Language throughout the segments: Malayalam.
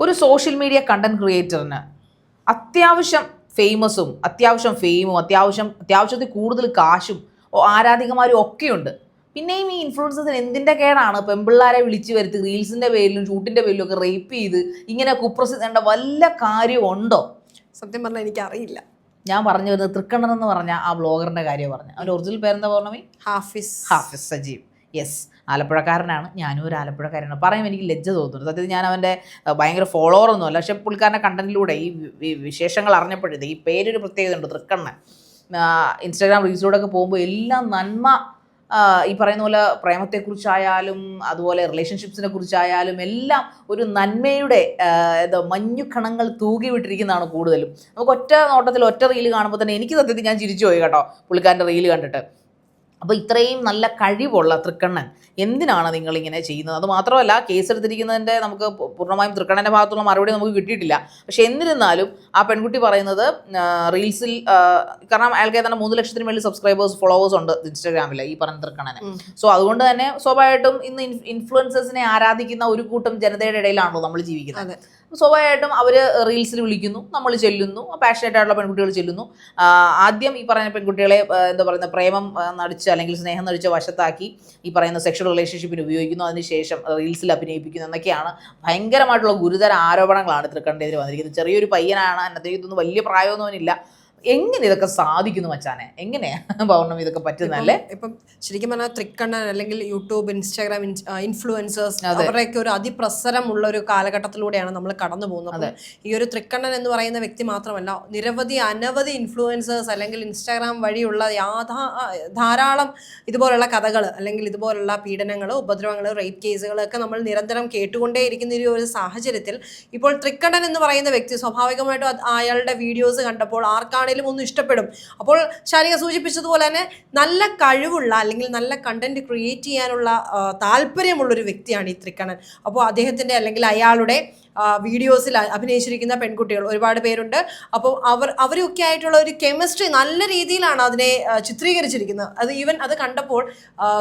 ഒരു സോഷ്യൽ മീഡിയ കണ്ടന്റ് ക്രിയേറ്ററിന് അത്യാവശ്യം ഫേമസും അത്യാവശ്യം ഫെയിമും അത്യാവശ്യം അത്യാവശ്യത്തിൽ കൂടുതൽ കാശും ആരാധികമാരും ഒക്കെയുണ്ട്. പിന്നെയും ഈ ഇൻഫ്ലുവൻസേഴ്സിന് എന്തിന്റെ കേടാണ്? പെമ്പിള്ളാരെ വിളിച്ചു വരുത്തി റീൽസിന്റെ പേരിലും ഷൂട്ടിന്റെ പേരിലും ഒക്കെ റേപ്പ് ചെയ്ത് ഇങ്ങനെ കുപ്രസിദ്ധേണ്ട വല്ല കാര്യമുണ്ടോ സത്യം പറഞ്ഞാൽ എനിക്കറിയില്ല. ഞാൻ പറഞ്ഞു വരുന്നത് തൃക്കണ്ണൻ എന്ന് പറഞ്ഞ ആ ബ്ലോഗറിന്റെ കാര്യം പറഞ്ഞു. അവന്റെ ഒറിജിനൽ പേരെന്താ പറഞ്ഞ? ഹാഫിസ്. ഹാഫിസ് സജീവ്. യെസ് ആലപ്പുഴക്കാരനാണ്. ഞാനും ഒരു ആലപ്പുഴക്കാരനാണ്. പറയും എനിക്ക് ലജ്ജ തോന്നുന്നു. സത്യത്തിൽ ഞാൻ അവന്റെ ഭയങ്കര ഫോളോവർ ഒന്നുമല്ല പക്ഷേ പുള്ളിക്കാരന്റെ കണ്ടന്റിലൂടെ ഈ വിശേഷങ്ങൾ അറിഞ്ഞപ്പോഴത്തെ ഈ പേരൊരു പ്രത്യേകത ഉണ്ട്. തൃക്കണ്ണൻ. ഇൻസ്റ്റാഗ്രാം റീൽസിലൂടെ ഒക്കെ പോകുമ്പോൾ എല്ലാം നന്മ ഈ പറയുന്ന പോലെ പ്രേമത്തെക്കുറിച്ചായാലും അതുപോലെ റിലേഷൻഷിപ്സിനെ കുറിച്ചായാലും എല്ലാം ഒരു നന്മയുടെ എന്താ മഞ്ഞു കണങ്ങൾ തൂകി വിട്ടിരിക്കുന്നതാണ് കൂടുതലും. നമുക്ക് ഒറ്റ നോട്ടത്തിൽ ഒറ്റ റീൽ കാണുമ്പോൾ തന്നെ എനിക്ക് സത്യത്തിൽ ഞാൻ ചിരിച്ചു പോയി കേട്ടോ. പുള്ളിക്കാരന്റെ റീൽ കണ്ടിട്ട്. അപ്പോൾ ഇത്രയും നല്ല കഴിവുള്ള തൃക്കണ്ണൻ എന്തിനാണ് നിങ്ങളിങ്ങനെ ചെയ്യുന്നത്? അത് മാത്രമല്ല കേസെടുത്തിരിക്കുന്നതിന്റെ നമുക്ക് പൂർണമായും തൃക്കണ്ണന്റെ ഭാഗത്തുള്ള മറുപടി നമുക്ക് കിട്ടിയിട്ടില്ല. പക്ഷേ എന്നിരുന്നാലും ആ പെൺകുട്ടി പറയുന്നത് റീൽസിൽ കാരണം അയാൾക്ക് ഏതാണ്ട് മൂന്ന് ലക്ഷത്തിന് മേളിൽ സബ്സ്ക്രൈബേഴ്സ് ഫോളോവേഴ്സ് ഉണ്ട് ഇൻസ്റ്റാഗ്രാമിൽ ഈ പറഞ്ഞ തൃക്കണ്ണന്. സോ അതുകൊണ്ട് തന്നെ സ്വാഭാവികമായിട്ടും ഇന്ന് ഇൻഫ്ലുവൻസേഴ്സിനെ ആരാധിക്കുന്ന ഒരു കൂട്ടം ജനതയുടെ ഇടയിലാണല്ലോ നമ്മൾ ജീവിക്കുന്നത്. സ്വാഭാവികമായിട്ടും അവർ റീൽസിൽ വിളിക്കുന്നു നമ്മൾ ചെല്ലുന്നു പാഷനേറ്റ് ആയിട്ടുള്ള പെൺകുട്ടികൾ ചെല്ലുന്നു. ആദ്യം ഈ പറയുന്ന പെൺകുട്ടികളെ എന്താ പറയുന്ന പ്രേമം ആ, അല്ലെങ്കിൽ സ്നേഹം നടിച്ച വശത്താക്കി ഈ പറയുന്ന സെക്ഷൽ റിലേഷൻഷിപ്പിന് ഉപയോഗിക്കുന്നു. അതിനുശേഷം റീൽസിൽ അഭിനയിപ്പിക്കുന്നു എന്നൊക്കെയാണ് ഭയങ്കരമായിട്ടുള്ള ഗുരുതര ആരോപണങ്ങളാണ് തൃക്കണ്ടെതിരെ വന്നിരിക്കുന്നത്. ചെറിയൊരു പയ്യനാണ് ഇതൊന്നും വലിയ പ്രായമൊന്നുമില്ല എങ്ങനെ ഇതൊക്കെ സാധിക്കുന്നു മച്ചാനെ? എങ്ങനെയാ പൗർണമി ഇതൊക്കെ പറ്റുന്നല്ലേ ഇപ്പം ശരിക്കും പറഞ്ഞാൽ തൃക്കണ്ണൻ അല്ലെങ്കിൽ യൂട്യൂബ് ഇൻസ്റ്റാഗ്രാം ഇൻഫ്ലുവൻസേഴ്സ്. അവരുടെയൊക്കെ ഒരു അതിപ്രസരമുള്ള ഒരു കാലഘട്ടത്തിലൂടെയാണ് നമ്മൾ കടന്നു പോകുന്നത്. ഈ ഒരു തൃക്കണ്ണൻ എന്ന് പറയുന്ന വ്യക്തി മാത്രമല്ല നിരവധി അനവധി ഇൻഫ്ലുവൻസേഴ്സ് അല്ലെങ്കിൽ ഇൻസ്റ്റാഗ്രാം വഴിയുള്ള യാഥാ ധാരാളം ഇതുപോലുള്ള കഥകൾ അല്ലെങ്കിൽ ഇതുപോലുള്ള പീഡനങ്ങൾ ഉപദ്രവങ്ങൾ റേപ്പ് കേസുകൾ ഒക്കെ നമ്മൾ നിരന്തരം കേട്ടുകൊണ്ടേയിരിക്കുന്ന ഈ ഒരു സാഹചര്യത്തിൽ ഇപ്പോൾ തൃക്കണ്ണൻ എന്ന് പറയുന്ന വ്യക്തി സ്വാഭാവികമായിട്ടും അയാളുടെ വീഡിയോസ് കണ്ടപ്പോൾ ആർക്കാണേലും ഒന്ന് ഇഷ്ടപ്പെടും. അപ്പോൾ ശാരിക സൂചിപ്പിച്ചതുപോലെ തന്നെ നല്ല കഴിവുള്ള അല്ലെങ്കിൽ നല്ല കണ്ടന്റ് ക്രിയേറ്റ് ചെയ്യാനുള്ള താല്പര്യമുള്ളൊരു വ്യക്തിയാണ് ഈ തൃക്കണ്ണൻ. അപ്പോൾ അദ്ദേഹത്തിന്റെ അല്ലെങ്കിൽ അയാളുടെ വീഡിയോസിൽ അഭിനയിച്ചിരിക്കുന്ന പെൺകുട്ടികൾ ഒരുപാട് പേരുണ്ട്. അപ്പോൾ അവർ അവരൊക്കെ ആയിട്ടുള്ള ഒരു കെമിസ്ട്രി നല്ല രീതിയിലാണ് അതിനെ ചിത്രീകരിച്ചിരിക്കുന്നത്. അത് ഈവൻ അത് കണ്ടപ്പോൾ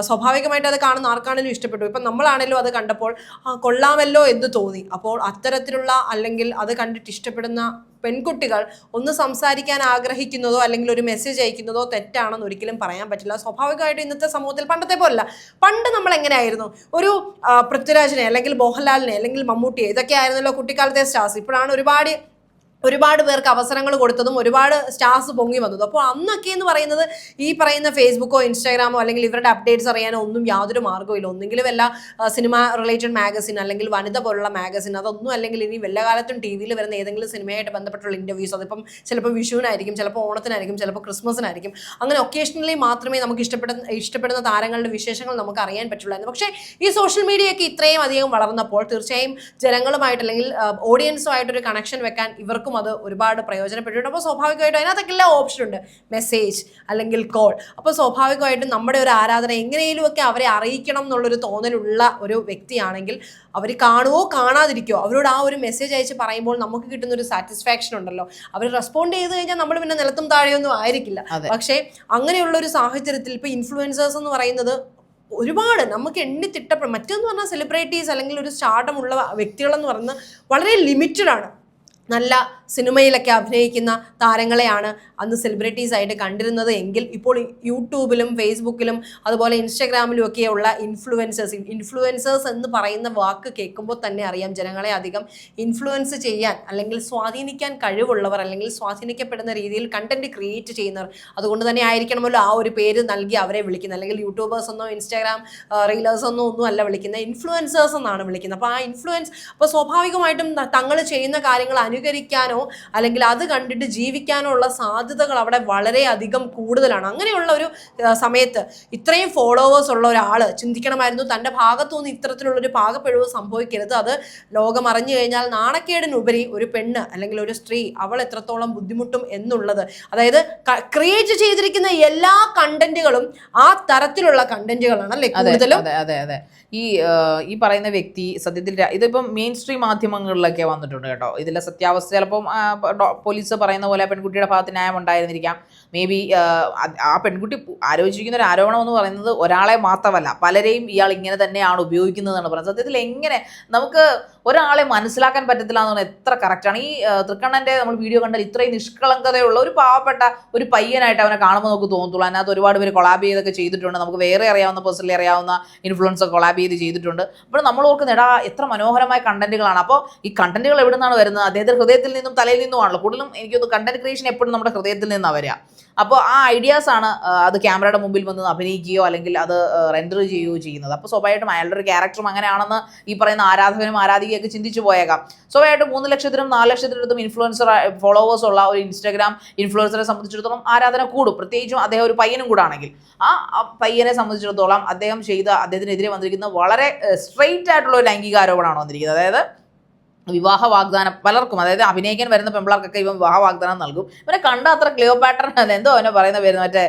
സ്വാഭാവികമായിട്ട് അത് കാണുന്ന ആർക്കാണെങ്കിലും ഇഷ്ടപ്പെട്ടു. ഇപ്പം നമ്മളാണെങ്കിലും അത് കണ്ടപ്പോൾ കൊള്ളാമല്ലോ എന്ന് തോന്നി. അപ്പോൾ അത്തരത്തിലുള്ള അല്ലെങ്കിൽ അത് കണ്ടിട്ട് ഇഷ്ടപ്പെടുന്ന പെൺകുട്ടികൾ ഒന്ന് സംസാരിക്കാൻ ആഗ്രഹിക്കുന്നതോ അല്ലെങ്കിൽ ഒരു മെസ്സേജ് അയക്കുന്നതോ തെറ്റാണെന്ന് ഒരിക്കലും പറയാൻ പറ്റില്ല. സ്വാഭാവികമായിട്ടും ഇന്നത്തെ സമൂഹത്തിൽ പണ്ടത്തെ പോലല്ല പണ്ട് നമ്മൾ എങ്ങനെയായിരുന്നു? ഒരു പൃഥ്വിരാജിനെ അല്ലെങ്കിൽ മോഹൻലാലിനെ അല്ലെങ്കിൽ മമ്മൂട്ടിയെ ഇതൊക്കെ ആയിരുന്നല്ലോ കുട്ടിക്കാലത്തെ സ്റ്റാർസ് ഇപ്പോഴാണ് ഒരുപാട് ഒരുപാട് പേർക്ക് അവസരങ്ങൾ കൊടുത്തതും ഒരുപാട് സ്റ്റാർസ് പൊങ്ങി വന്നതും. അപ്പോൾ അന്നൊക്കെ എന്ന് പറയുന്നത് ഈ പറയുന്ന ഫേസ്ബുക്കോ ഇൻസ്റ്റാഗ്രാമോ അല്ലെങ്കിൽ ഇവരുടെ അപ്ഡേറ്റ്സ് അറിയാനോ ഒന്നും യാതൊരു മാർഗമില്ല ഒന്നെങ്കിലും വല്ല സിനിമ റിലേറ്റഡ് മാഗസിൻ അല്ലെങ്കിൽ വനിത പോലുള്ള മാഗസിൻ അതൊന്നും അല്ലെങ്കിൽ ഇനി വല്ല കാലത്തും ടി വിയിൽ വരുന്ന ഏതെങ്കിലും സിനിമയായിട്ട് ബന്ധപ്പെട്ടുള്ള ഇന്റർവ്യൂസ് അതിപ്പം ചിലപ്പോൾ വിഷുവിനായിരിക്കും ചിലപ്പോൾ ഓണത്തിനായിരിക്കും ചിലപ്പോൾ ക്രിസ്മസിനായിരിക്കും. അങ്ങനെ ഒക്കേഷണലി മാത്രമേ നമുക്ക് ഇഷ്ടപ്പെടുന്ന ഇഷ്ടപ്പെടുന്ന താരങ്ങളുടെ വിശേഷങ്ങൾ നമുക്ക് അറിയാൻ പറ്റുള്ളായിരുന്നു പക്ഷേ ഈ സോഷ്യൽ മീഡിയയൊക്കെ ഇത്രയും അധികം വളർന്നപ്പോൾ തീർച്ചയായും ജനങ്ങളുമായിട്ട് അല്ലെങ്കിൽ ഓഡിയൻസുമായിട്ടൊരു കണക്ഷൻ വെക്കാൻ ഇവർക്കും അത് ഒരുപാട് പ്രയോജനപ്പെട്ടിട്ടുണ്ട്. അപ്പോൾ സ്വാഭാവികമായിട്ടും അതിനകത്തൊക്കെ എല്ലാ ഓപ്ഷൻ ഉണ്ട്. മെസ്സേജ് അല്ലെങ്കിൽ കോൾ അപ്പോൾ സ്വാഭാവികമായിട്ടും നമ്മുടെ ഒരു ആരാധന എങ്ങനെയെങ്കിലുമൊക്കെ അവരെ അറിയിക്കണം എന്നുള്ളൊരു തോന്നലുള്ള ഒരു വ്യക്തിയാണെങ്കിൽ അവർ കാണുവോ കാണാതിരിക്കോ അവരോട് ആ ഒരു മെസ്സേജ് അയച്ച് പറയുമ്പോൾ നമുക്ക് കിട്ടുന്ന ഒരു സാറ്റിസ്ഫാക്ഷൻ ഉണ്ടല്ലോ. അവർ റെസ്പോണ്ട് ചെയ്ത് കഴിഞ്ഞാൽ നമ്മൾ പിന്നെ നിലത്തും താഴെയൊന്നും ആയിരിക്കില്ല. പക്ഷേ അങ്ങനെയുള്ള ഒരു സാഹചര്യത്തിൽ ഇപ്പോൾ ഇൻഫ്ലുവൻസേഴ്സ് എന്ന് പറയുന്നത് ഒരുപാട് നമുക്ക് എണ്ണി തിട്ടപ്പെടും മറ്റെന്ന് പറഞ്ഞാൽ സെലിബ്രിറ്റീസ് അല്ലെങ്കിൽ ഒരു സ്റ്റാർഡം ഉള്ള വ്യക്തികളെന്ന് പറയുന്നത് വളരെ ലിമിറ്റഡ് ആണ്. നല്ല സിനിമയിലൊക്കെ അഭിനയിക്കുന്ന താരങ്ങളെയാണ് അന്ന് സെലിബ്രിറ്റീസ് ആയിട്ട് കണ്ടിരുന്നത്. എങ്കിൽ ഇപ്പോൾ യൂട്യൂബിലും ഫേസ്ബുക്കിലും അതുപോലെ ഇൻസ്റ്റാഗ്രാമിലും ഉള്ള ഇൻഫ്ലുവൻസേഴ്സ് ഇൻഫ്ലുവൻസേഴ്സ് എന്ന് പറയുന്ന വാക്ക് കേൾക്കുമ്പോൾ തന്നെ അറിയാം ജനങ്ങളെ അധികം ഇൻഫ്ലുവൻസ് ചെയ്യാൻ അല്ലെങ്കിൽ സ്വാധീനിക്കാൻ കഴിവുള്ളവർ അല്ലെങ്കിൽ സ്വാധീനിക്കപ്പെടുന്ന രീതിയിൽ കണ്ടന്റ് ക്രിയേറ്റ് ചെയ്യുന്നവർ. അതുകൊണ്ട് തന്നെ ആയിരിക്കണമല്ലോ ആ ഒരു പേര് നൽകി അവരെ വിളിക്കുന്നത്. അല്ലെങ്കിൽ യൂട്യൂബേഴ്സ് എന്നോ ഇൻസ്റ്റാഗ്രാം റീലേഴ്സ് എന്നോ ഒന്നും അല്ല വിളിക്കുന്നത്. ഇൻഫ്ലുവൻസേഴ്സ് എന്നാണ് വിളിക്കുന്നത്. അപ്പോൾ ആ ഇൻഫ്ലുവൻസ് അപ്പോൾ സ്വാഭാവികമായിട്ടും തങ്ങൾ ചെയ്യുന്ന കാര്യങ്ങൾ അനുകരിക്കാനോ അല്ലെങ്കിൽ അത് കണ്ടിട്ട് ജീവിക്കാനോ ഉള്ള സാധ്യതകൾ അവിടെ വളരെയധികം കൂടുതലാണ്. അങ്ങനെയുള്ള ഒരു സമയത്ത് ഇത്രയും ഫോളോവേഴ്സ് ഉള്ള ഒരാൾ ചിന്തിക്കണമായിരുന്നു തന്റെ ഭാഗത്തു നിന്ന് ഇത്തരത്തിലുള്ളൊരു പാകപ്പിഴവ് സംഭവിക്കരുത്. അത് ലോകം അറിഞ്ഞു കഴിഞ്ഞാൽ നാണക്കേടിനുപരി ഒരു പെണ്ണ് അല്ലെങ്കിൽ ഒരു സ്ത്രീ അവൾ എത്രത്തോളം ബുദ്ധിമുട്ടും എന്നുള്ളത്. അതായത് ക്രിയേറ്റ് ചെയ്തിരിക്കുന്ന എല്ലാ കണ്ടന്റുകളും ആ തരത്തിലുള്ള കണ്ടന്റുകളാണ് അല്ലേ കൂടുതലും? അതെ അതെ അതെ. ഈ ഈ പറയുന്ന വ്യക്തി സത്യത്തിൽ ഇതിപ്പം മെയിൻ സ്ട്രീം മാധ്യമങ്ങളിലൊക്കെ വന്നിട്ടുണ്ട് കേട്ടോ. ഇതിലെ സത്യാവസ്ഥ ചിലപ്പം പോലീസ് പറയുന്ന പോലെ പെൺകുട്ടിയുടെ ഭാഗത്ത് ന്യായം ഉണ്ടായിരുന്നിരിക്കാം. മേ ബി ആ പെൺകുട്ടി ആലോചിക്കുന്ന ഒരു ആരോപണം എന്ന് പറയുന്നത് ഒരാളെ മാത്രമല്ല. പലരെയും ഇയാൾ ഇങ്ങനെ തന്നെയാണ് ഉപയോഗിക്കുന്നതെന്നാണ് പറയുന്നത്. സത്യത്തിൽ എങ്ങനെ നമുക്ക് ഒരാളെ മനസ്സിലാക്കാൻ പറ്റത്തില്ല എന്ന് പറഞ്ഞാൽ എത്ര കറക്റ്റാണ് ഈ തൃക്കണ്ണന്റെ നമ്മൾ വീഡിയോ കണ്ടാൽ ഇത്രയും നിഷ്കളങ്കതയുള്ള ഒരു പാവപ്പെട്ട ഒരു പയ്യനായിട്ട് അവനെ കാണുമ്പോൾ നമുക്ക് തോന്നത്തുള്ളൂ. അതിനകത്ത് ഒരുപാട് പേര് കൊളാബ് ചെയ്തൊക്കെ ചെയ്തിട്ടുണ്ട്. നമുക്ക് വേറെ അറിയാവുന്ന പേഴ്സണലി അറിയാവുന്ന ഇൻഫ്ലുവൻസർ കൊളാബ് ചെയ്ത് ചെയ്തിട്ടുണ്ട്. അപ്പോൾ നമ്മൾ ഓർക്കുന്നത് എടാ എത്ര മനോഹരമായ കണ്ടന്റുകളാണ്. അപ്പോൾ ഈ കണ്ടന്റുകൾ എവിടെ നിന്നാണ് വരുന്നത്? അദ്ദേഹത്തിന്റെ ഹൃദയത്തിൽ നിന്നും തലയിൽ നിന്നുമാണല്ലോ. കൂടുതലും എനിക്കൊന്ന് കണ്ടന്റ് ക്രിയേഷൻ എപ്പോഴും നമ്മുടെ ഹൃദയത്തിൽ നിന്നാണ് വരിക. അപ്പോൾ ആ ഐഡിയാസ് ആണ് അത് ക്യാമറയുടെ മുമ്പിൽ വന്ന് അഭിനയിക്കുകയോ അല്ലെങ്കിൽ അത് റെൻഡർ ചെയ്യുകയോ ചെയ്യുന്നത്. അപ്പോൾ സ്വാഭാവികമായിട്ടും അയാളുടെ ഒരു ക്യാരക്ടറും അങ്ങനെയാണെന്ന് ഈ പറയുന്ന ആരാധകനും ആരാധികയൊക്കെ ചിന്തിച്ചു പോയേക്കാം. സ്വാഭാവികമായിട്ടും മൂന്ന് ലക്ഷത്തിനും നാല് ലക്ഷത്തിനടുത്തും ഇൻഫ്ലുവൻസർ ഫോളോവേഴ്സ് ഉള്ള ഒരു ഇൻസ്റ്റാഗ്രാം ഇൻഫ്ലുവൻസറെ സംബന്ധിച്ചിടത്തോളം ആരാധന കൂടും. പ്രത്യേകിച്ചും അദ്ദേഹം ഒരു പയ്യനും കൂടാണെങ്കിൽ ആ ആ പയ്യനെ സംബന്ധിച്ചിടത്തോളം അദ്ദേഹം ചെയ്ത അദ്ദേഹത്തിനെതിരെ വന്നിരിക്കുന്ന വളരെ സ്ട്രെയിറ്റ് ആയിട്ടുള്ള ഒരു ലൈംഗിക ആരോപണമാണ് വന്നിരിക്കുന്നത്. അതായത് വിവാഹ വാഗ്ദാനം പലർക്കും അതായത് അഭിനയിക്കാൻ വരുന്ന പെമ്പിളർക്കൊക്കെ ഇവൻ വിവാഹ വാഗ്ദാനം നൽകും. ഇവനെ കണ്ട അത്ര ക്ലിയോ പാറ്റേൺ എന്തോ അവനെ പറയുന്ന പേര് മറ്റേ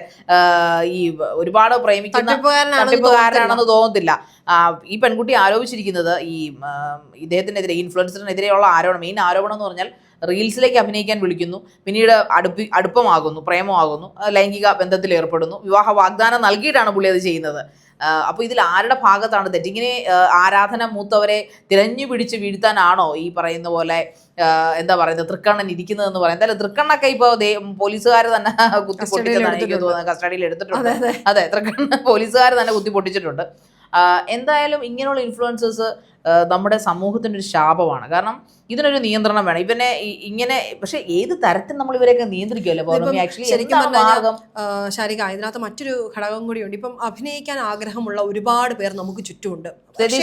ഈ ഒരുപാട് പ്രേമിക്കുന്ന തട്ടിപ്പുകാരനാണെന്ന് തോന്നത്തില്ല ഈ പെൺകുട്ടി ആരോപിച്ചിരിക്കുന്നത് ഈ ഇദ്ദേഹത്തിനെതിരെ ഇൻഫ്ലുവൻസറിനെതിരെയുള്ള ആരോപണം. മെയിൻ ആരോപണം എന്ന് പറഞ്ഞാൽ റീൽസിലേക്ക് അഭിനയിക്കാൻ വിളിക്കുന്നു. പിന്നീട് അടുപ്പി അടുപ്പമാകുന്നു പ്രേമമാകുന്നു ലൈംഗിക ബന്ധത്തിൽ ഏർപ്പെടുന്നു. വിവാഹ വാഗ്ദാനം നൽകിയിട്ടാണ് പുള്ളി അത് ചെയ്യുന്നത്. അപ്പോൾ ഇതിൽ ആരുടെ ഭാഗത്താണ് തെറ്റ്? ഇങ്ങനെ ആ, ആരാധന മൂത്തവരെ തിരഞ്ഞു പിടിച്ച് വീഴ്ത്താനാണോ ഈ പറയുന്ന പോലെ എന്താ പറയുന്നത് തൃക്കണ്ണൻ ഇരിക്കുന്നതെന്ന് പറയുന്നത്? അല്ല തൃക്കണ്ണൊക്കെ ഇപ്പോൾ പോലീസുകാർ തന്നെ കുത്തി പൊട്ടിച്ചതാണ് എനിക്ക്. തോന്നുന്നത്. കസ്റ്റഡിയിൽ എടുത്തിട്ടുണ്ട്. അതെ തൃക്കണ്ണ പോലീസുകാർ തന്നെ കുത്തി പൊട്ടിച്ചിട്ടുണ്ട്. എന്തായാലും ഇങ്ങനെയുള്ള ഇൻഫ്ലുവൻസേഴ്സ് നമ്മുടെ സമൂഹത്തിന്റെ ഒരു ശാപമാണ്. കാരണം ഇതിനൊരു നിയന്ത്രണം വേണം. ഇവനെ ഇങ്ങനെ പക്ഷെ ഏത് തരത്തിൽ നമ്മൾ ഇവരെയൊക്കെ നിയന്ത്രിക്കുമല്ലോ പൗർണമി ആക്ച്വലി ശരിക്കും ശാരിക ഇതിനകത്ത് മറ്റൊരു ഘടകം കൂടിയുണ്ട് ഇപ്പം അഭിനയിക്കാൻ ആഗ്രഹമുള്ള ഒരുപാട് പേർ നമുക്ക് ചുറ്റുമുണ്ട്.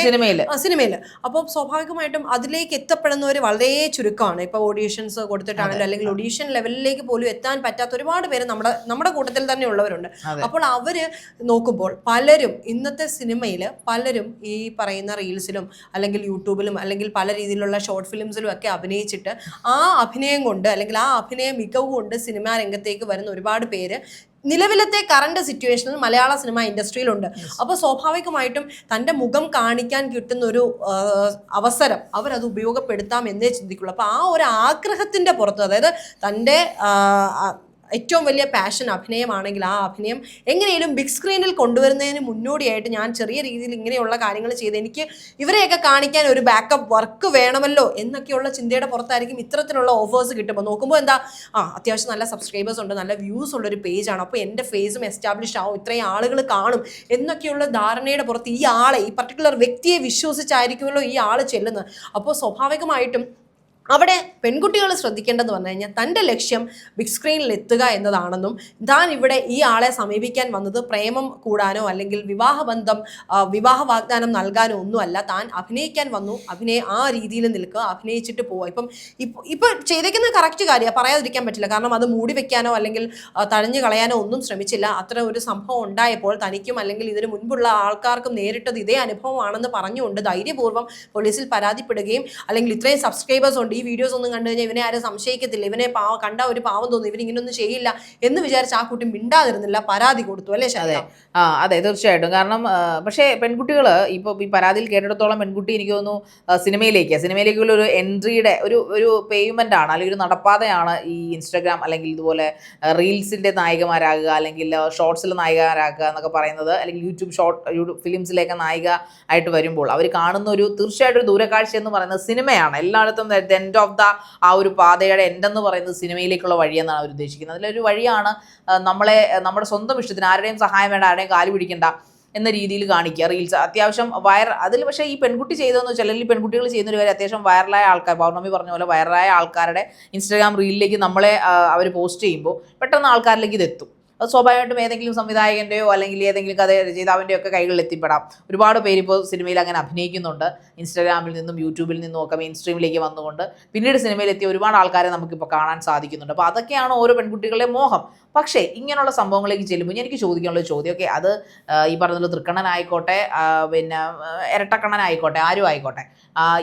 സിനിമയിൽ സിനിമയിൽ അപ്പോൾ സ്വാഭാവികമായിട്ടും അതിലേക്ക് എത്തപ്പെടുന്നവർ വളരെ ചുരുക്കമാണ്. ഇപ്പൊ ഓഡീഷൻസ് കൊടുത്തിട്ടാണെങ്കിലും അല്ലെങ്കിൽ ഓഡീഷൻ ലെവലിലേക്ക് പോലും എത്താൻ പറ്റാത്ത ഒരുപാട് പേര് നമ്മുടെ നമ്മുടെ കൂട്ടത്തിൽ തന്നെ ഉള്ളവരുണ്ട്. അപ്പോൾ അവർ നോക്കുമ്പോൾ പലരും ഇന്നത്തെ സിനിമയിൽ പലരും ഈ പറയുന്ന റീൽസിലും അല്ലെങ്കിൽ യൂട്യൂബിലും അല്ലെങ്കിൽ പല രീതിയിലുള്ള ഷോർട്ട് ഫിലിംസിലും ഒക്കെ അഭിനയിച്ചിട്ട് ആ അഭിനയം കൊണ്ട് അല്ലെങ്കിൽ ആ അഭിനയ മികവ് കൊണ്ട് സിനിമാ രംഗത്തേക്ക് വരുന്ന ഒരുപാട് പേര് നിലവിലത്തെ കറണ്ട് സിറ്റുവേഷനിൽ മലയാള സിനിമ ഇൻഡസ്ട്രിയിലുണ്ട് അപ്പോൾ സ്വാഭാവികമായിട്ടും തന്റെ മുഖം കാണിക്കാൻ കിട്ടുന്ന ഒരു അവസരം അവരത് ഉപയോഗപ്പെടുത്താം എന്നേ ചിന്തിക്കുള്ളൂ. അപ്പോൾ ആ ഒരു ആഗ്രഹത്തിന്റെ പുറത്ത് അതായത് തന്റെ ഏറ്റവും വലിയ പാഷൻ അഭിനയമാണെങ്കിൽ ആ അഭിനയം എങ്ങനെയും ബിഗ് സ്ക്രീനിൽ കൊണ്ടുവരുന്നതിന് മുന്നോടിയായിട്ട് ഞാൻ ചെറിയ രീതിയിൽ ഇങ്ങനെയുള്ള കാര്യങ്ങൾ ചെയ്ത് എനിക്ക് ഇവരെയൊക്കെ കാണിക്കാൻ ഒരു ബാക്കപ്പ് വർക്ക് വേണമല്ലോ എന്നൊക്കെയുള്ള ചിന്തയുടെ പുറത്തായിരിക്കും ഇത്തരത്തിലുള്ള ഓഫേഴ്സ് കിട്ടുമ്പോൾ നോക്കുമ്പോൾ എന്താ ആ അത്യാവശ്യം നല്ല സബ്സ്ക്രൈബേഴ്സ് ഉണ്ട് നല്ല വ്യൂസ് ഉള്ള ഒരു പേജാണ് അപ്പോൾ എന്റെ ഫേസും എസ്റ്റാബ്ലിഷ് ആവും ഇത്രയും ആളുകൾ കാണും എന്നൊക്കെയുള്ള ധാരണയുടെ പുറത്ത് ഈ ആളെ ഈ പർട്ടിക്കുലർ വ്യക്തിയെ വിശ്വസിച്ചായിരിക്കുമല്ലോ ഈ ആൾ ചെല്ലുന്നത്. അപ്പോൾ സ്വാഭാവികമായിട്ടും അവിടെ പെൺകുട്ടികൾ ശ്രദ്ധിക്കേണ്ടതെന്ന് പറഞ്ഞു കഴിഞ്ഞാൽ തന്റെ ലക്ഷ്യം ബിഗ് സ്ക്രീനിൽ എത്തുക എന്നതാണെന്നും താൻ ഇവിടെ ഈ ആളെ സമീപിക്കാൻ വന്നത് പ്രേമം കൂടാനോ അല്ലെങ്കിൽ വിവാഹബന്ധം വിവാഹ വാഗ്ദാനം നൽകാനോ ഒന്നുമല്ല. താൻ അഭിനയിക്കാൻ വന്നു. അഭിനയ ആ രീതിയിൽ നിൽക്കുക അഭിനയിച്ചിട്ട് പോവുക. ഇപ്പം ഇപ്പോൾ ഇപ്പോൾ ചെയ്തേക്കുന്ന കറക്റ്റ് കാര്യമാണ്. പറയാതിരിക്കാൻ പറ്റില്ല. കാരണം അത് മൂടി വെക്കാനോ അല്ലെങ്കിൽ തഴഞ്ഞു കളയാനോ ഒന്നും ശ്രമിച്ചില്ല. അത്ര ഒരു സംഭവം ഉണ്ടായപ്പോൾ തനിക്കും അല്ലെങ്കിൽ ഇതിന് മുൻപുള്ള ആൾക്കാർക്കും നേരിട്ടത് ഇതേ അനുഭവമാണെന്ന് പറഞ്ഞുകൊണ്ട് ധൈര്യപൂർവം പോലീസിൽ പരാതിപ്പെടുകയും അല്ലെങ്കിൽ ഇത്രയും സബ്സ്ക്രൈബേഴ്സ് ഉണ്ട്. ഈ വീഡിയോസ് ഒന്നും കണ്ടു കഴിഞ്ഞാൽ ഇവനെ ആരും സംശയിക്കത്തില്ല. ഇവനെ പാവ കണ്ട ഒരു പാവം തോന്നുന്നു ഇവൻ ചെയ്യില്ല എന്ന് വിചാരിച്ച് ആ കുട്ടി മിണ്ടാതിരുന്നില്ല പരാതി കൊടുത്തു. അല്ലേ ശരി ആ അതെ തീർച്ചയായിട്ടും. കാരണം പക്ഷേ പെൺകുട്ടികൾ ഇപ്പോൾ ഈ പരാതിയിൽ കേട്ടിടത്തോളം പെൺകുട്ടി എനിക്ക് തോന്നുന്നു സിനിമയിലേക്ക് സിനിമയിലേക്കുള്ള ഒരു എൻട്രിയുടെ ഒരു ഒരു പേയ്മെന്റ് ആണ് അല്ലെങ്കിൽ ഒരു നടപ്പാതയാണ് ഈ ഇൻസ്റ്റാഗ്രാം അല്ലെങ്കിൽ ഇതുപോലെ റീൽസിന്റെ നായികമാരാകുക അല്ലെങ്കിൽ ഷോർട്സിൽ നായികമാരാകുക എന്നൊക്കെ പറയുന്നത് അല്ലെങ്കിൽ യൂട്യൂബ് ഷോർട്ട് യൂട്യൂബ് ഫിലിംസിലേക്ക് നായിക ആയിട്ട് വരുമ്പോൾ അവർ കാണുന്ന ഒരു തീർച്ചയായിട്ടും ഒരു ദൂരക്കാഴ്ച എന്ന് പറയുന്നത് സിനിമയാണ്. എല്ലായിടത്തും എൻഡ് ഓഫ് ദ ആ ഒരു പാതയുടെ എൻഡ് എന്ന് പറയുന്നത് സിനിമയിലേക്കുള്ള വഴിയെന്നാണ് അവർ ഉദ്ദേശിക്കുന്നത്. അതിലൊരു വഴിയാണ് നമ്മളെ നമ്മുടെ സ്വന്തം ഇഷ്ടത്തിന് ആരുടെയും സഹായം വേണ്ട ആരുടെയും കാൽ പിടിക്കേണ്ട എന്ന രീതിയിൽ കാണിക്കുക. റീൽസ് അത്യാവശ്യം വയർ അതിൽ പക്ഷേ ഈ പെൺകുട്ടി ചെയ്തതെന്ന് വെച്ചാൽ അല്ലെങ്കിൽ പെൺകുട്ടികൾ ചെയ്യുന്നൊരു വരെ അത്യാവശ്യം വൈറലായ ആൾക്കാർ പൗർണമി പറഞ്ഞ പോലെ വൈറലായ ആൾക്കാരുടെ ഇൻസ്റ്റാഗ്രാം റീലിലേക്ക് നമ്മളെ അവർ പോസ്റ്റ് ചെയ്യുമ്പോൾ പെട്ടെന്ന് ആൾക്കാരിലേക്ക് ഇത് എത്തും. അത് സ്വാഭാവികമായിട്ടും ഏതെങ്കിലും സംവിധായകന്റെയോ അല്ലെങ്കിൽ ഏതെങ്കിലും കഥ രചയിതാവിന്റെയോ ഒക്കെ കൈകളിൽ എത്തിപ്പെടാം. ഒരുപാട് പേര് ഇപ്പോൾ സിനിമയിൽ അങ്ങനെ അഭിനയിക്കുന്നുണ്ട്. ഇൻസ്റ്റാഗ്രാമിൽ നിന്നും യൂട്യൂബിൽ നിന്നും ഒക്കെ മെയിൻ സ്ട്രീമിലേക്ക് വന്നുകൊണ്ട് പിന്നീട് സിനിമയിലെത്തിയ ഒരുപാട് ആൾക്കാരെ നമുക്കിപ്പോൾ കാണാൻ സാധിക്കുന്നുണ്ട്. അപ്പോൾ അതൊക്കെയാണ് ഓരോ പെൺകുട്ടികളുടെ മോഹം. പക്ഷേ ഇങ്ങനെയുള്ള സംഭവങ്ങളിലേക്ക് ചെല്ലുമ്പോൾ എനിക്ക് ചോദിക്കാനുള്ള ചോദ്യം ഓക്കെ അത് ഈ പറഞ്ഞ തൃക്കണ്ണനായിക്കോട്ടെ പിന്നെ ഇരട്ടക്കണ്ണനായിക്കോട്ടെ ആരും ആയിക്കോട്ടെ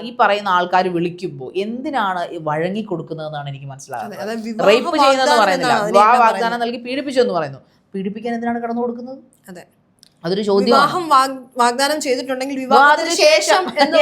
ഈ പറയുന്ന ആൾക്കാർ വിളിക്കുമ്പോൾ എന്തിനാണ് ഈ വഴങ്ങി കൊടുക്കുന്നതെന്നാണ് എനിക്ക് മനസ്സിലാകുന്നത് റേപ്പ് ചെയ്യുന്നതെന്ന് പറയുന്നില്ല. വാഗ്ദാനം നൽകി പീഡിപ്പിച്ചു എന്ന് പറയുന്നു പീഡിപ്പിക്കാൻ എന്തിനാണ് കടന്നു കൊടുക്കുന്നത് അതെ. അതൊരു ചോദ്യം വിവാഹം വാഗ്ദാനം ചെയ്തിട്ടുണ്ടെങ്കിൽ വിവാഹത്തിന് ശേഷം. എന്ന്.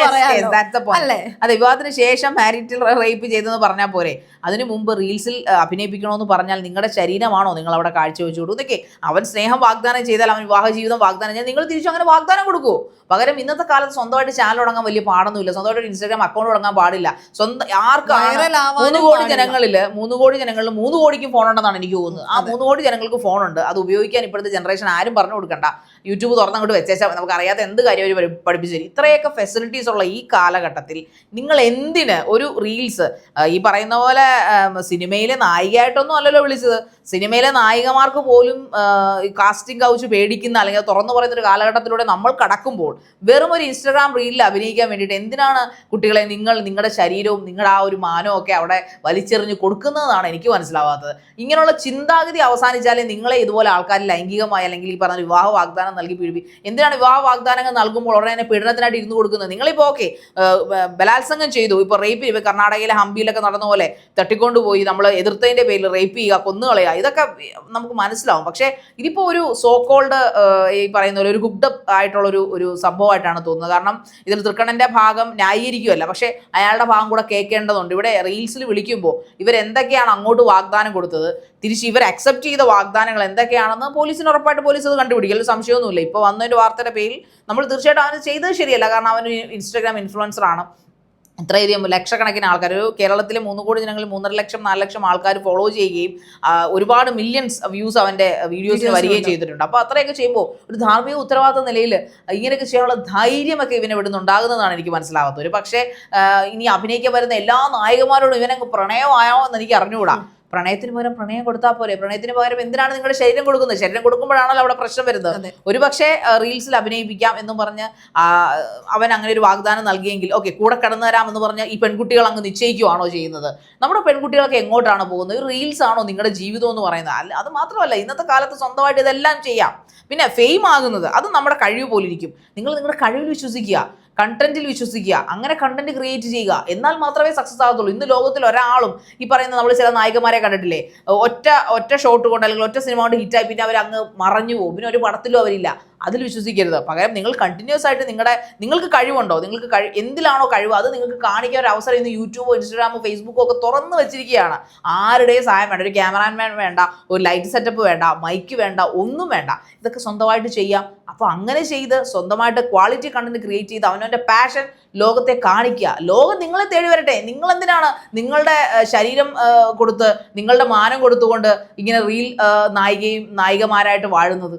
അല്ലേ? അതെ വിവാഹത്തിന് ശേഷം മാരിറ്റൽ റേപ്പ് ചെയ്തെന്ന് പറഞ്ഞാൽ പോരെ. അതിനു മുമ്പ് റീൽസിൽ അഭിനയിപ്പിക്കണമെന്ന് പറഞ്ഞാൽ നിങ്ങളുടെ ശരീരമാണോ നിങ്ങൾ അവിടെ കാഴ്ചവെച്ചു കൊടുക്കുന്നതൊക്കെ അവൻ സ്നേഹം വാഗ്ദാനം ചെയ്താൽ അവൻ വിവാഹ ജീവിതം വാഗ്ദാനം ചെയ്താൽ നിങ്ങൾ തിരിച്ചു അങ്ങനെ വാഗ്ദാനം കൊടുക്കുമോ പകരം ഇന്നത്തെ കാലത്ത് സ്വന്തമായിട്ട് ചാനൽ തുടങ്ങാൻ വലിയ പാടൊന്നുമില്ല. സ്വന്തമായിട്ട് ഒരു ഇൻസ്റ്റാഗ്രാം അക്കൗണ്ട് തുടങ്ങാൻ പാടില്ല. സ്വന്തം ആർക്കാണ് Viral മൂന്ന് കോടി ജനങ്ങളിൽ മൂന്ന് കോടി ജനങ്ങളിൽ മൂന്ന് കോടിക്ക് ഫോൺ ഉണ്ടെന്നാണ് എനിക്ക് തോന്നുന്നത്. ആ മൂന്ന് കോടി ജനങ്ങൾക്ക് ഫോൺ ഉണ്ട്. അത് ഉപയോഗിക്കാൻ ഇപ്പോഴത്തെ ജനറേഷൻ ആരും പറഞ്ഞു കൊടുക്കണ്ട. യൂട്യൂബ് തുറന്നങ്ങോട്ട് വെച്ചേച്ചാൽ നമുക്ക് അറിയാത്ത എന്ത് കാര്യം അവർ പഠിപ്പിച്ചു തരും ഇത്രയൊക്കെ ഫെസിലിറ്റീസ് ഉള്ള ഈ കാലഘട്ടത്തിൽ നിങ്ങൾ എന്തിന് ഒരു റീൽസ് ഈ പറയുന്ന പോലെ സിനിമയിലെ നായികയായിട്ടൊന്നും അല്ലല്ലോ വിളിച്ചത്. സിനിമയിലെ നായികമാർക്ക് പോലും കാസ്റ്റിംഗ് കൗച്ച് പേടിക്കുന്ന അല്ലെങ്കിൽ തുറന്നു പറയുന്ന ഒരു കാലഘട്ടത്തിലൂടെ നമ്മൾ കടക്കുമ്പോൾ വെറും ഒരു ഇൻസ്റ്റാഗ്രാം റീലിൽ അഭിനയിക്കാൻ വേണ്ടിയിട്ട് എന്തിനാണ് കുട്ടികളെ നിങ്ങൾ നിങ്ങളുടെ ശരീരവും നിങ്ങളുടെ ആ ഒരു മാനവും ഒക്കെ അവിടെ വലിച്ചെറിഞ്ഞ് കൊടുക്കുന്നതാണ് എനിക്ക് മനസ്സിലാവാത്തത്. ഇങ്ങനെയുള്ള ചിന്താഗതി അവസാനിച്ചാലേ നിങ്ങളെ ഇതുപോലെ ആൾക്കാർ ലൈംഗികമായി അല്ലെങ്കിൽ ഈ പറഞ്ഞ വിവാഹ വാഗ്ദാനം നൽകി പിഴുവി എന്തിനാണ് വിവാഹ വാഗ്ദാനങ്ങൾ നൽകുമ്പോൾ ഉടനെ തന്നെ പീഡനത്തിനായിട്ട് ഇരുന്ന് കൊടുക്കുന്നത്? നിങ്ങളിപ്പോൾ ഓക്കെ ബലാത്സംഗം ചെയ്തു. ഇപ്പോൾ റേപ്പ് ഇപ്പോൾ കർണാടകയിലെ ഹംപിയിലൊക്കെ നടന്ന പോലെ തട്ടിക്കൊണ്ടുപോയി നമ്മൾ എതിർത്തതിന്റെ പേരിൽ റേപ്പ് ചെയ്യുക കൊന്നുകളയുക ഇതൊക്കെ നമുക്ക് മനസ്സിലാവും. പക്ഷേ ഇതിപ്പോൾ ഒരു സോ കോൾഡ് ഈ പറയുന്ന പോലെ ഒരു ഹുക്ഡപ്പ് ആയിട്ടുള്ള ഒരു ഒരു സംഭവമായിട്ടാണ് തോന്നുന്നത്. കാരണം ഇതിൽ തൃക്കണ്ണന്റെ ഭാഗം ന്യായീകരിക്കുമല്ല പക്ഷേ അയാളുടെ ഭാഗം കൂടെ കേൾക്കേണ്ടതുണ്ട്. ഇവിടെ റീൽസിൽ വിളിക്കുമ്പോൾ ഇവരെന്തൊക്കെയാണ് അങ്ങോട്ട് വാഗ്ദാനം കൊടുത്തത്? തിരിച്ച് ഇവർ അക്സെപ്റ്റ് ചെയ്ത വാഗ്ദാനങ്ങൾ എന്തൊക്കെയാണെന്ന് പോലീസിന് ഉറപ്പായിട്ട് പോലീസ് അത് കണ്ടുപിടിക്കും. സംശയമൊന്നുമില്ല ഇപ്പോൾ വന്നൊരു വാർത്തയുടെ പേരിൽ നമ്മൾ തീർച്ചയായിട്ടും അവന് ചെയ്തത് ശരിയല്ല. കാരണം അവൻ ഇൻസ്റ്റാഗ്രാം ഇൻഫ്ലുവൻസർ ആണ്. ഇത്രയധികം ലക്ഷക്കണക്കിന് ആൾക്കാർ ഒരു കേരളത്തിലെ മൂന്ന് കോടി ജനങ്ങളിൽ മൂന്നര ലക്ഷം നാല് ലക്ഷം ആൾക്കാർ ഫോളോ ചെയ്യുകയും ഒരുപാട് മില്യൺസ് വ്യൂസ് അവന്റെ വീഡിയോസിന് വരികയും ചെയ്തിട്ടുണ്ട്. അപ്പോൾ അത്രയൊക്കെ ചെയ്യുമ്പോൾ ഒരു ധാർമ്മിക ഉത്തരവാദിത്ത നിലയിൽ ഇങ്ങനെയൊക്കെ ചെയ്യാനുള്ള ധൈര്യമൊക്കെ ഇവനെ ഇവിടുന്ന് ഉണ്ടാകുന്നതാണ് എനിക്ക് മനസ്സിലാവാത്തത്. ഒരു പക്ഷേ ഇനി അഭിനയിക്കാൻ വരുന്ന എല്ലാ നായകന്മാരോടും ഇവനങ്ങ് പ്രണയമായോ എന്ന് എനിക്ക് അറിഞ്ഞുകൂടാ. പ്രണയത്തിന് പകരം പ്രണയം കൊടുത്താൽ പോരെ. പ്രണയത്തിന് പകരം എന്തിനാണ് നിങ്ങളുടെ ശരീരം കൊടുക്കുന്നത്? ശരീരം കൊടുക്കുമ്പോഴാണല്ലോ അവിടെ പ്രശ്നം വരുന്നത്. ഒരു പക്ഷേ റീൽസിൽ അഭിനയിപ്പിക്കാം എന്നും പറഞ്ഞ് അവൻ അങ്ങനെ ഒരു വാഗ്ദാനം നൽകിയെങ്കിൽ ഓക്കെ കൂടെ കടന്നു തരാമെന്ന് പറഞ്ഞ് ഈ പെൺകുട്ടികൾ അങ്ങ് നിശ്ചയിക്കുവാണോ ചെയ്യുന്നത്? നമ്മുടെ പെൺകുട്ടികളൊക്കെ എങ്ങോട്ടാണ് പോകുന്നത്? റീൽസ് ആണോ നിങ്ങളുടെ ജീവിതം എന്ന് പറയുന്നത്? അല്ല അത് മാത്രമല്ല ഇന്നത്തെ കാലത്ത് സ്വന്തമായിട്ട് ഇതെല്ലാം ചെയ്യാം. പിന്നെ ഫെയിം ആകുന്നത് അത് നമ്മുടെ കഴിവ് പോലിരിക്കും നിങ്ങൾ നിങ്ങളുടെ കഴിവിൽ വിശ്വസിക്കുക. കണ്ടന്റിൽ വിശ്വസിക്കുക. അങ്ങനെ കണ്ടന്റ് ക്രിയേറ്റ് ചെയ്യുക. എന്നാൽ മാത്രമേ സക്സസ് ആകത്തുള്ളൂ. ഇന്ന് ലോകത്തിൽ ഒരാളും ഈ പറയുന്ന നമ്മൾ ചില നായകന്മാരെ കണ്ടിട്ടില്ലേ? ഒറ്റ ഒറ്റ ഷോട്ട് കൊണ്ട് അല്ലെങ്കിൽ ഒറ്റ സിനിമ കൊണ്ട് ഹിറ്റായി പിന്നെ അവർ അങ്ങ് മറഞ്ഞു പോകും. പിന്നെ ഒരു പടത്തിലും അവരില്ല. അതിൽ വിശ്വസിക്കരുത്. പകരം നിങ്ങൾ കണ്ടിന്യൂസ് ആയിട്ട് നിങ്ങളുടെ നിങ്ങൾക്ക് കഴിവുണ്ടോ? നിങ്ങൾക്ക് കഴി എന്തിലാണോ കഴിവ്? അത് നിങ്ങൾക്ക് കാണിക്കാൻ ഒരു അവസരം ഇന്ന് യൂട്യൂബോ ഇൻസ്റ്റാഗ്രാമോ ഫേസ്ബുക്കോ ഒക്കെ തുറന്നു വെച്ചിരിക്കുകയാണ്. ആരുടെയും സഹായം വേണ്ട. ഒരു ക്യാമറാമാൻ വേണ്ട ഒരു ലൈറ്റ് സെറ്റപ്പ് വേണ്ട മൈക്ക് വേണ്ട ഒന്നും വേണ്ട. ഇതൊക്കെ സ്വന്തമായിട്ട് ചെയ്യാം. അപ്പോൾ അങ്ങനെ ചെയ്ത് സ്വന്തമായിട്ട് ക്വാളിറ്റി കണ്ടന്റ് ക്രിയേറ്റ് ചെയ്ത് അവനവന്റെ പാഷൻ ലോകത്തെ കാണിക്കുക. ലോകം നിങ്ങളെ തേടി വരട്ടെ. നിങ്ങൾ എന്തിനാണ് നിങ്ങളുടെ ശരീരം കൊടുത്ത് നിങ്ങളുടെ മാനം കൊടുത്തുകൊണ്ട് ഇങ്ങനെ റീൽ നായികയും നായികമാരായിട്ട് വാഴുന്നത്?